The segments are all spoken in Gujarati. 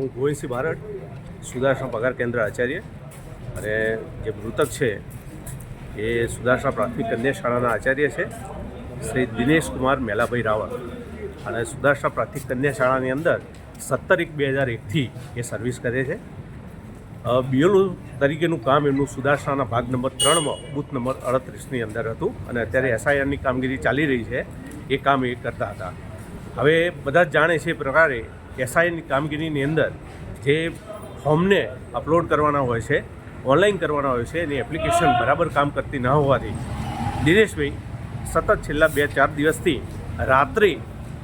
હું ગોવિંદસિંહ ભારત સુધારણા પગાર કેન્દ્ર આચાર્ય અને જે મૃતક છે એ સુધારણા પ્રાથમિક કન્યા શાળાના આચાર્ય છે, શ્રી દિનેશ કુમાર મેલાભાઈ રાવળ. અને સુધારણા પ્રાથમિક કન્યા શાળાની અંદર સત્તર એક બે હજાર એકથી એ સર્વિસ કરે છે. બીએલઓ તરીકેનું કામ એમનું સુધારણાના ભાગ નંબર ત્રણમાં, બૂથ નંબર અડત્રીસની અંદર હતું અને અત્યારે એસઆઈઆરની કામગીરી ચાલી રહી છે. એ કામ એ કરતા હતા. હવે બધા જ જાણે છે એ પ્રકારે એસઆઈની કામગીરીની અંદર જે ફોર્મને અપલોડ કરવાના હોય છે, ઓનલાઈન કરવાના હોય છે, એની એપ્લિકેશન બરાબર કામ કરતી ન હોવાથી દિનેશભાઈ સતત છેલ્લા બે ચાર દિવસથી રાત્રે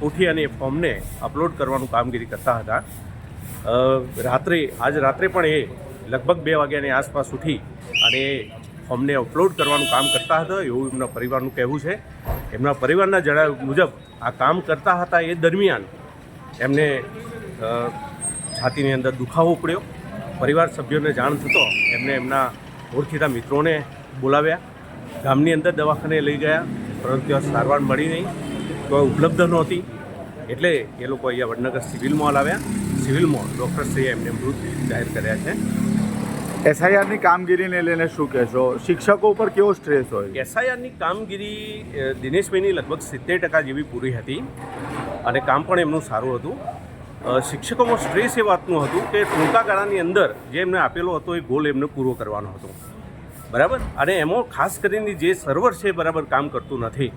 ઉઠી અને એ ફોર્મને અપલોડ કરવાનું કામગીરી કરતા હતા. રાત્રે, આજ રાત્રે પણ એ લગભગ બે વાગ્યાની આસપાસ ઉઠી અને એ ફોર્મને અપલોડ કરવાનું કામ કરતા હતા, એવું એમના પરિવારનું કહેવું છે. એમના પરિવારના જણાવ્યા મુજબ આ કામ કરતા હતા એ દરમિયાન એમને છાતીની અંદર દુખાવો પડ્યો પરિવાર સભ્યોને જાણ થતો એમને એમના ઓળખીતા મિત્રોને બોલાવ્યા. ગામની અંદર દવાખાને લઈ ગયા પરંતુ સારવાર મળી નહીં. તો ઉપલબ્ધ નહોતી. એટલે એ લોકો અહીંયા વડનગર સિવિલમાં લાવ્યા સિવિલમાં ડૉક્ટરશ્રીએ એમને મૃત જાહેર કર્યા છે. એસઆઈઆરની કામગીરીને લઈને શું કહેશો? શિક્ષકો ઉપર કેવો સ્ટ્રેસ હોય? એસઆઈઆરની કામગીરી દિનેશભાઈની લગભગ સિત્તેર ટકા જેવી પૂરી હતી. અને કામ પણ એમનું સારું હતું. શિક્ષકોમાં સ્ટ્રેસ એ વાતનું હતું કે ટૂંકા ગાળાની અંદર જે એમને આપેલો હતો એ ગોલ એમને પૂરો કરવાનો હતો. બરાબર? અને એમાં ખાસ કરીને જે સર્વર છે બરાબર કામ કરતું નથી.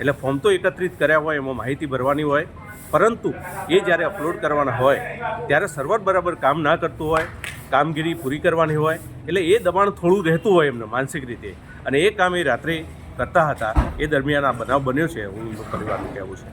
એટલે ફોર્મ તો એકત્રિત કર્યા હોય, એમાં માહિતી ભરવાની હોય. પરંતુ એ જ્યારે અપલોડ કરવાના હોય, ત્યારે સર્વર બરાબર કામ ના કરતું હોય, કામગીરી પૂરી કરવાની હોય, એટલે એ દબાણ થોડું રહેતું હોય એમને માનસિક રીતે. અને એ કામ એ રાત્રે કરતા હતા. એ દરમિયાન આ બનાવ બન્યો છે, હું પરિવારનું કહેવું છે.